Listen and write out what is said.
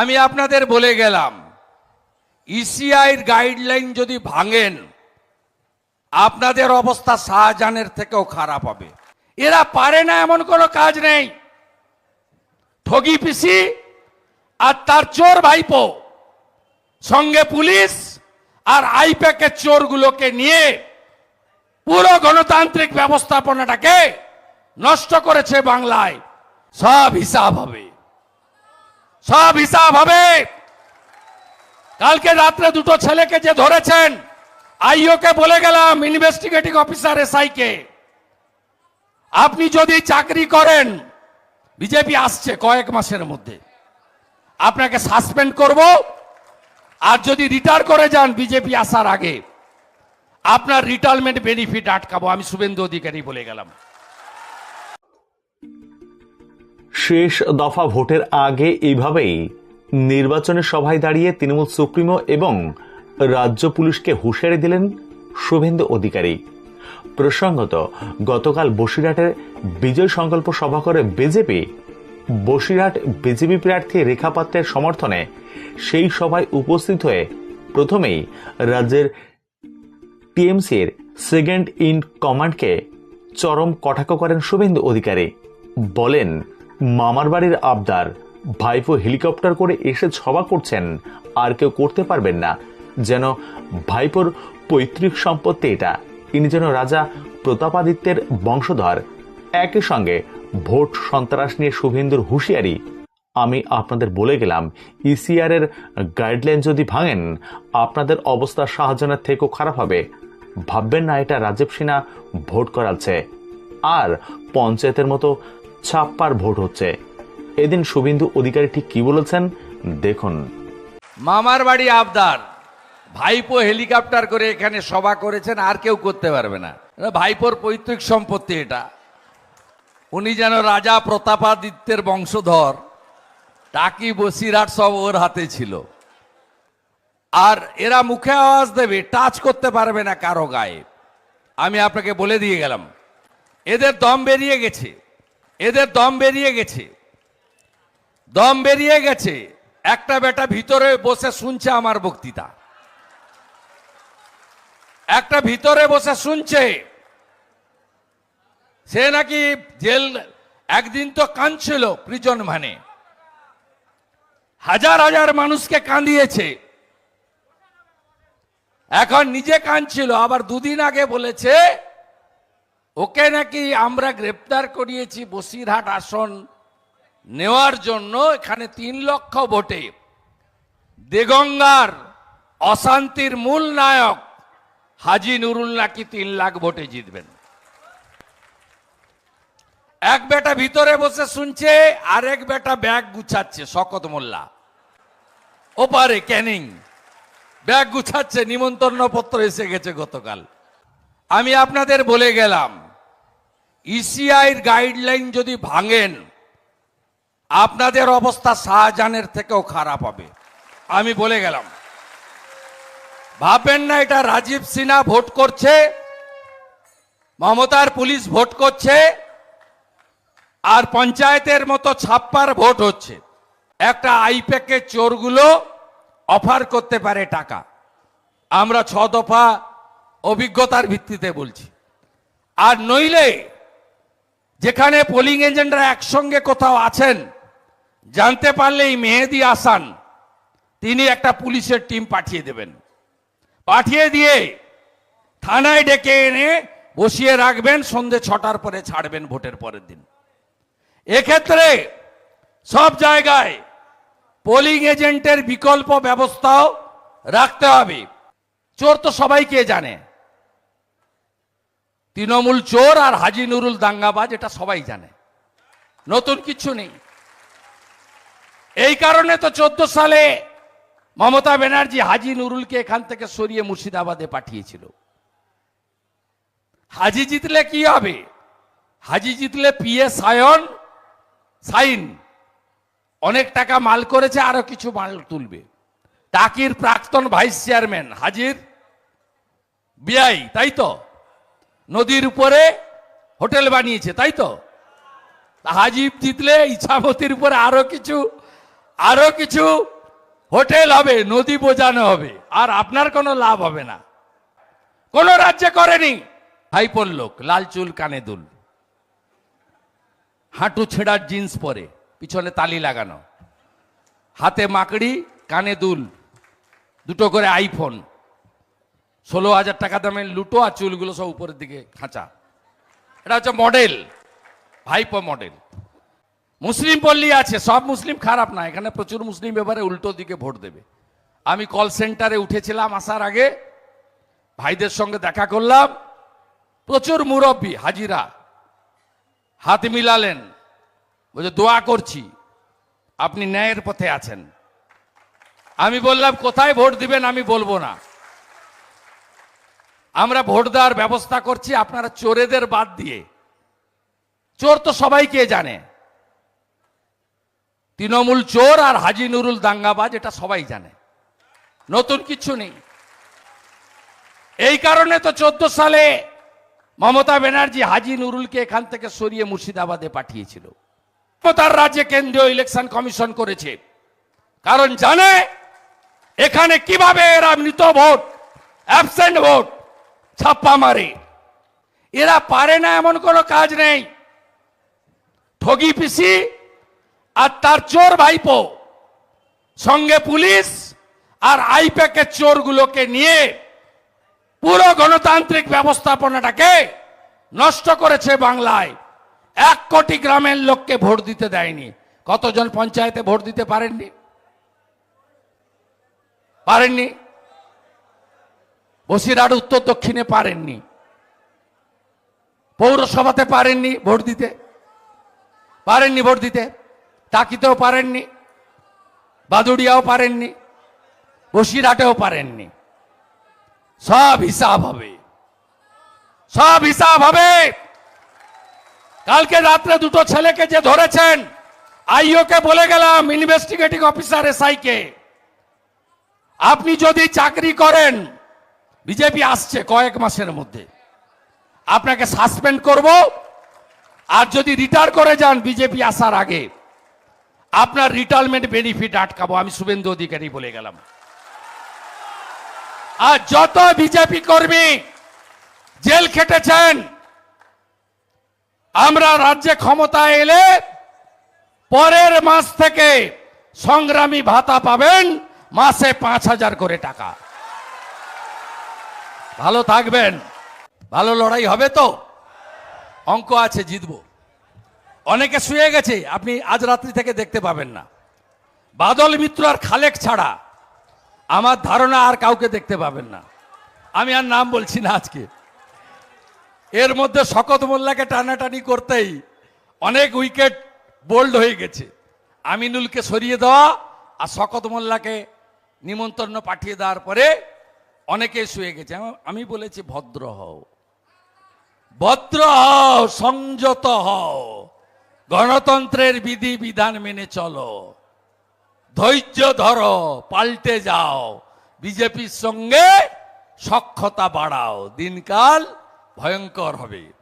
আমি আপনাদের বলে গেলাম ইসিআইর গাইডলাইন যদি ভাঙেন, আপনাদের অবস্থা শাহজাহানের থেকেও খারাপ হবে। এরা পারে না এমন কোনো কাজ নেই। ঠগি পিসি আর তার চোর ভাইপো, সঙ্গে পুলিশ আর আইপ্যাকের চোরগুলোকে নিয়ে পুরো গণতান্ত্রিক ব্যবস্থাপনাটাকে নষ্ট করেছে বাংলায়। সব হিসাব হবে। সব হিসাব হবে। কালকে রাত্রে দুটো ছেলেকে যে ধরেছেন, আইওকে বলে গেলাম ইনভেস্টিগেটিং অফিসার এসআই কে আপনি যদি চাকরি করেন, বিজেপি আসছে কয়েক মাসের মধ্যে। আপনাকে সাসপেন্ড করব, আর যদি রিটায়ার করে যান, বিজেপি আসার আগে, আপনার রিটায়ারমেন্ট বেনিফিট আটকাবো। আমি শুভেন্দু অধিকারী বলে গেলাম। শেষ দফা ভোটের আগে এইভাবেই নির্বাচনের সভায় দাঁড়িয়ে তৃণমূল সুপ্রিমো এবং রাজ্য পুলিশকে হুঁশিয়ারি দিলেন শুভেন্দু অধিকারী। প্রসঙ্গত, গতকাল বসিরহাটের বিজয় সংকল্প সভা করে বিজেপি, বসিরহাট বিজেপি প্রার্থী রেখা পাত্রের সমর্থনে সেই সভায় উপস্থিত হয়ে প্রথমেই রাজ্যের টিএমসির সেকেন্ড ইন কমান্ডকে চরম কটাক্ষ করেন শুভেন্দু অধিকারী। বলেন মামার বাড়ির আবদার। ভাইপো হেলিকপ্টার করে এসে সভা করছেন। আর কেউ করতে পারবেন না। যেন ভাইপোর পৈতৃক সম্পত্তি এটা। ইনি যেন রাজা প্রতাপাদিত্যের বংশধর। একই সঙ্গে ভোট সন্ত্রাস নিয়ে শুভেন্দুর হুঁশিয়ারি। আমি আপনাদের বলে গেলাম ইসিআর এর গাইডলাইন যদি ভাঙেন, আপনাদের অবস্থা শাহজাহানের থেকেও খারাপ হবে। ভাববেন না, এটা রাজীব সিনহা ভোট করাচ্ছে। আর পঞ্চায়েতের মতো ছাপ্পার ভোট হচ্ছে। এদিন শুভেন্দু অধিকারী ঠিক কি বলেছেন, দেখুন। মামার বাড়ি আবদার। ভাইপো হেলিকপ্টার করে এখানে সভা করেছেন, আর কেউ করতে পারবে না। ভাইপোর পৈতৃক সম্পত্তি এটা। উনি যেন রাজা প্রতাপাদিত্যের বংশধর, টাকি বসিরহাট সব ওর হাতে ছিল। আর এরা মুখে আওয়াজ দেবে, টাচ করতে পারবে না কারও গায়ে। আমি আপনাকে বলে দিয়ে গেলাম। এদের দম বেরিয়ে গেছে। এদের দম বেরিয়ে গেছে। দম বেরিয়ে গেছে। একটা বেটা ভিতরে বসে শুনছে আমার বক্তৃতা। একটা ভিতরে বসে শুনছে। সে নাকি জেল, একদিন তো কাঁদছিল প্রিজন মানে। হাজার হাজার মানুষকে কাঁদিয়েছে। এখন নিজে কাঁদছিল, আবার দুদিন আগে বলেছে ওকে নাকি আমরা গ্রেপ্তার করিয়েছি বসিরহাট আসন নেওয়ার জন্য? এখানে তিন লক্ষ ভোটে। দেগঙ্গার অশান্তির মূল নায়ক হাজি নুরুল নাকি তিন লাখ ভোটে জিতবেন? এক বেটা ভিতরে বসে শুনছে, আরেক বেটা ব্যাগ গুছাচ্ছে, শকত মোল্লা। ওপারে ক্যানিং। ব্যাগ গুছাচ্ছে নিমন্ত্রণ পত্র এসে গেছে গতকাল। আমি আপনাদের বলে গেলাম ইসিআইর গাইডলাইন যদি ভাঙেন, আপনাদের অবস্থা শাহজাহানের থেকেও খারাপ হবে। আমি বলে গেলাম। ভাববেন না, এটা রাজীব সিনহা ভোট করছে, মমতার পুলিশ ভোট করছে, আর পঞ্চায়েতের মতো ছাপ্পার ভোট হচ্ছে। একটা আইপ্যাকের চোরগুলো অফার করতে পারে টাকা। আমরা ছ দফা অভিজ্ঞতার ভিত্তিতে বলছি। আর নইলে যেখানে পোলিং এজেন্টরা একসঙ্গে কোথাও আছেন, জানতে পারলেই মেহেদি আসান তিনি একটা পুলিশের টিম পাঠিয়ে দেবেন। পাঠিয়ে দিয়ে থানায় ডেকে এনে বসিয়ে রাখবেন, সন্ধে ছটার পরে ছাড়বেন ভোটের পরের দিন। এক্ষেত্রে সব জায়গায় পোলিং এজেন্টের বিকল্প ব্যবস্থাও রাখতে হবে। চোর তো সবাইকে জানে? তৃণমূল চোর আর হাজি নুরুল দাঙ্গাবাজ, এটা সবাই জানে। নতুন কিছু নেই। এই কারণে তো চোদ্দ সালে মমতা ব্যানার্জি হাজি নুরুলকে এখান থেকে সরিয়ে মুর্শিদাবাদে পাঠিয়েছিল। হাজি জিতলে কি হবে? হাজি জিতলে পিএ সায়ন, সাইন। অনেক টাকা মাল করেছে, আরও কিছু মাল তুলবে। টাকির প্রাক্তন ভাইস চেয়ারম্যান হাজির বিআই, তাই তো? নদীর উপরে হোটেল বানিয়েছে, তাই তো? হাজিব জিতলে ইচ্ছামতির উপরে আরও কিছু আরও কিছু হোটেল হবে, নদী বোঝানো হবে, আর আপনার কোনো লাভ হবে না। কোন রাজ্যে করেনি। ভাইপোর লোক, লাল চুল কানে দুল। হাঁটু ছেঁড়ার জিন্স পরে, পিছনে তালি লাগানো। হাতে মাকড়ি, কানে দুল। দুটো করে আইফোন। ষোলো হাজার টাকা দামের লুটো আর চুলগুলো সব উপরের দিকে খাঁচা। এটা হচ্ছে মডেল ভাইপো মডেল মুসলিম পল্লী আছে, সব মুসলিম খারাপ না, এখানে প্রচুর মুসলিম এবারে উল্টো দিকে ভোট দেবে। আমি কল সেন্টারে উঠেছিলাম আসার আগে, ভাইদের সঙ্গে দেখা করলাম, প্রচুর মুরব্বী, হাজিরা, হাত মিলালেন, বলছে, দোয়া করছি, আপনি ন্যায়ের পথে আছেন। আমি বললাম, কোথায় ভোট দিবেন আমি বলব না। আমরা ভোট দেওয়ার ব্যবস্থা করছি আপনারা চোরেদের বাদ দিয়ে। চোর তো সবাইকে জানে? তৃণমূল চোর আর হাজি নুরুল দাঙ্গাবাজ, এটা সবাই জানে। নতুন কিছু নেই। এই কারণে তো চোদ্দ সালে মমতা ব্যানার্জি হাজি নুরুলকে এখান থেকে সরিয়ে মুর্শিদাবাদে পাঠিয়েছিল। তার রাজ্যে কেন্দ্রীয় ইলেকশন কমিশন করেছে। কারণ জানে এখানে কীভাবে এরা মৃত ভোট, অ্যাবসেন্ট ভোট ছাপ্পা মারে। এরা পারে না, এমন কোনো কাজ নেই। ঠগি পিসি আর তার চোর ভাইপো। সঙ্গে পুলিশ আর আইপ্যাকের চোরগুলোকে নিয়ে পুরো গণতান্ত্রিক ব্যবস্থাপনাটাকে নষ্ট করেছে বাংলায়। এক কোটি গ্রামের লোককে ভোট দিতে দেয়নি। কতজন পঞ্চায়েতে ভোট দিতে পারেননি? পারেননি? বসিরহাট উত্তর দক্ষিণে পারেননি। পৌরসভাতে পারেননি ভোট দিতে। পারেননি ভোট দিতে। টাকিতেও পারেননি। বাদুড়িয়াও পারেননি। বসিরহাটেও পারেননি। সব হিসাব হবে। সব হিসাব হবে। কালকে রাত্রে দুটো ছেলেকে যে ধরেছেন, আইওকে বলে গেলাম ইনভেস্টিগেটিং অফিসার এসআই কে আপনি যদি চাকরি করেন বিজেপি আসছে কয়েক মাসের মধ্যে। আপনাকে সাসপেন্ড করব, আর যদি রিটায়ার করে যান বিজেপি আসার আগে, আপনার রিটায়ারমেন্ট বেনিফিট আটকাবো, আমি শুভেন্দু অধিকারী বলে গেলাম। আর যত বিজেপি কর্মী জেল খেটেছেন, আমরা রাজ্যে ক্ষমতা এলে পরের মাস থেকে সংগ্রামী ভাতা পাবেন মাসে পাঁচ হাজার করে টাকা। ভালো থাকবেন। ভালো লড়াই হবে তো? অঙ্ক আছে, জিতব। অনেকে শুয়ে গেছে, আপনি আজ রাত্রি থেকে দেখতে পাবেন না। বাদল মিত্র আর খালেক ছাড়া আমার ধারণা আর কাউকে দেখতে পাবেন না। আমি আর নাম বলছি না আজকে। এর মধ্যে শকত মোল্লাকে টানাটানি করতেই অনেক উইকেট বোল্ড হয়ে গেছে। আমিনুলকে সরিয়ে দেওয়া আর শকত মোল্লাকে নিমন্ত্রণ পাঠিয়ে দেওয়ার পরে অনেকে শুয়ে গেছে। আমি বলেছি ভদ্র হও। ভদ্র হও, সংযত হও। গণতন্ত্রের বিধি, বিধান মেনে চলো। ধৈর্য ধরো, পাল্টে যাও। বিজেপির সঙ্গে সক্ষতা বাড়াও। দিনকাল ভয়ঙ্কর হবে।